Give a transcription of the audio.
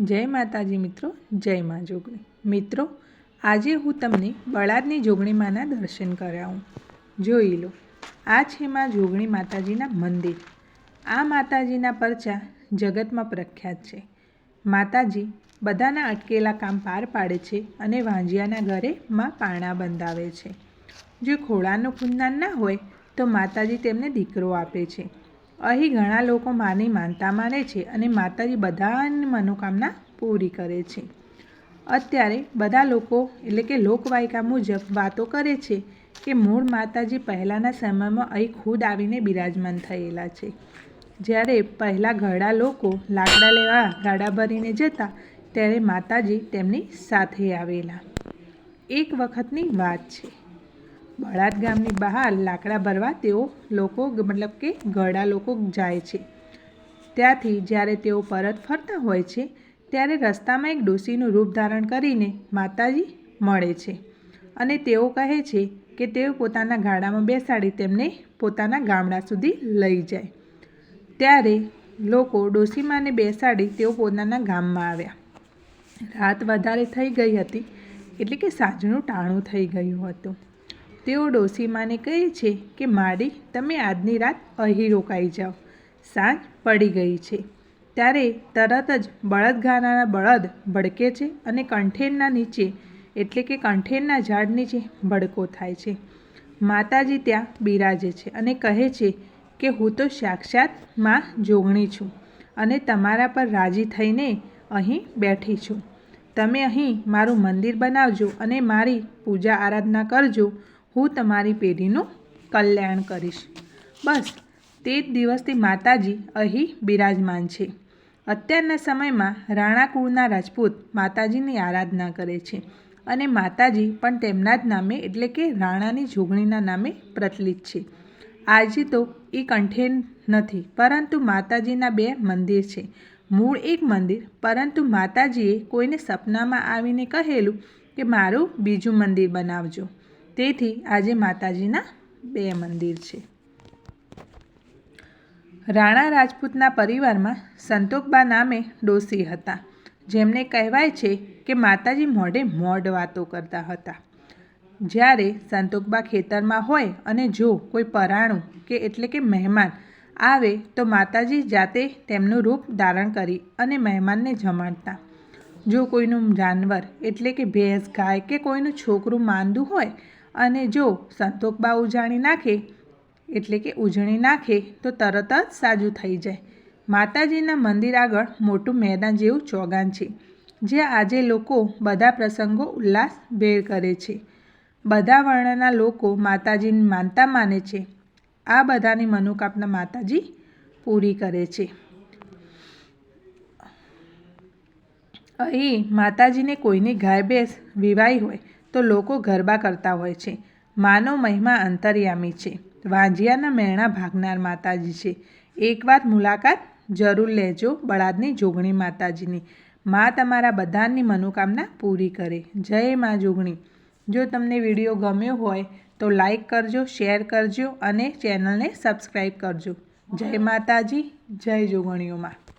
જય માતાજી મિત્રો, જય મા જોગણી. મિત્રો, આજે હું તમને બળાદની જોગણીમાંના દર્શન કરાવું. જોઈ લો, આ છે મા જોગણી માતાજીના મંદિર. આ માતાજીના પરચા જગતમાં પ્રખ્યાત છે. માતાજી બધાના અટકેલા કામ પાર પાડે છે અને વાંજિયાના ઘરે માં પારણા બંધાવે છે. જો ખોળાનું કુંદન ના હોય, તો માતાજી તેમને દીકરો આપે છે. અહીં ઘણા લોકો માની માનતા માને છે અને માતાજી બધાની મનોકામના પૂરી કરે છે. અત્યારે બધા લોકો, એટલે કે લોકવાયકા મુજબ વાતો કરે છે કે મૂળ માતાજી પહેલાંના સમયમાં અહીં ખુદ આવીને બિરાજમાન થયેલા છે. જ્યારે પહેલાં ઘરડા લોકો લાકડા લેવા ગાડા ભરીને જતા, ત્યારે માતાજી તેમની સાથે આવેલા. એક વખતની વાત છે. બળાદ ગામની બહાર લાકડા ભરવા તેઓ લોકો મતલબ કે ગરડા લોકો જાય છે. ત્યાંથી જ્યારે તેઓ પરત ફરતા હોય છે, ત્યારે રસ્તામાં એક ડોસીનું રૂપ ધારણ કરીને માતાજી મળે છે. અને તેઓ કહે છે કે તેઓ પોતાના ગાડામાં બેસાડી તેમને પોતાના ગામડા સુધી લઈ જાય. ત્યારે લોકો ડોસીમાને બેસાડી તેઓ પોતાના ગામમાં આવ્યા. રાત વધારે થઈ ગઈ હતી, એટલે કે સાંજનું ટાણું થઈ ગયું હતું. તેઓ ડોસીમાને કહે છે કે, માડી, તમે આજની રાત અહીં રોકાઈ જાઓ. સાંજ પડી ગઈ છે. ત્યારે તરત જ બળદગાનાના બળદ ભડકે છે અને કંઠેરના નીચે, એટલે કે કંઠેરના ઝાડ નીચે ભડકો થાય છે. માતાજી ત્યાં બિરાજે છે અને કહે છે કે, હું તો સાક્ષાતમાં જોગણી છું અને તમારા પર રાજી થઈને અહીં બેઠી છું. તમે અહીં મારું મંદિર બનાવજો અને મારી પૂજા આરાધના કરજો. હું તમારી પેઢીનું કલ્યાણ કરીશ. બસ, તે જ દિવસથી માતાજી અહીં બિરાજમાન છે. અત્યારના સમયમાં રાણા કુળના રાજપૂત માતાજીની આરાધના કરે છે અને માતાજી પણ તેમના જ નામે એટલે કે રાણાની જોગણીના નામે પ્રચલિત છે. આજે તો એ કંઠે નથી, પરંતુ માતાજીના બે મંદિર છે. મૂળ એક મંદિર, પરંતુ માતાજીએ કોઈને સપનામાં આવીને કહેલું કે મારું બીજું મંદિર બનાવજો. તેથી આજે માતાજીના બે મંદિર છે. રાણા રાજપૂતના પરિવારમાં સંતોકબા નામે ડોસી હતા, જેમને કહેવાય છે કે માતાજી મોઢે મોઢ વાતો કરતા હતા. જ્યારે સંતોકબા ખેતરમાં હોય અને જો કોઈ પરાણું કે એટલે કે મહેમાન આવે તો માતાજી જાતે તેમનું રૂપ ધારણ કરી અને મહેમાનને જમાડતા. જો કોઈનું જાનવર એટલે કે ભેંસ, ગાય કે કોઈનું છોકરું માંદું હોય અને જો સંતોકબા ઉજાણી નાખે, એટલે કે ઉજણી નાખે, તો તરત જ સાજું થઈ જાય. માતાજીના મંદિર આગળ મોટું મેદાન જેવું ચોગાન છે, જે આજે લોકો બધા પ્રસંગો ઉલ્લાસ ભેર કરે છે. બધા વર્ણના લોકો માતાજીની માનતા માને છે. આ બધાની મનોકામના માતાજી પૂરી કરે છે. અહીં માતાજીને કોઈની ગાય ભેંસ વિવાહી હોય તો લોકો ગરબા કરતા હોય છે. માનો મહિમા અંતર્યામી છે. વાંજિયાના મેણા ભાગનાર માતાજી છે. એકવાર મુલાકાત જરૂર લેજો બળાદની જોગણી માતાજીની. મા તમારા બધાની મનોકામના પૂરી કરે. જય મા જોગણી. જો તમને વીડિયો ગમ્યો હોય તો લાઈક કરજો, શેર કરજો અને ચેનલને સબસ્ક્રાઈબ કરજો. જય માતાજી, જય જોગણીઓમાં.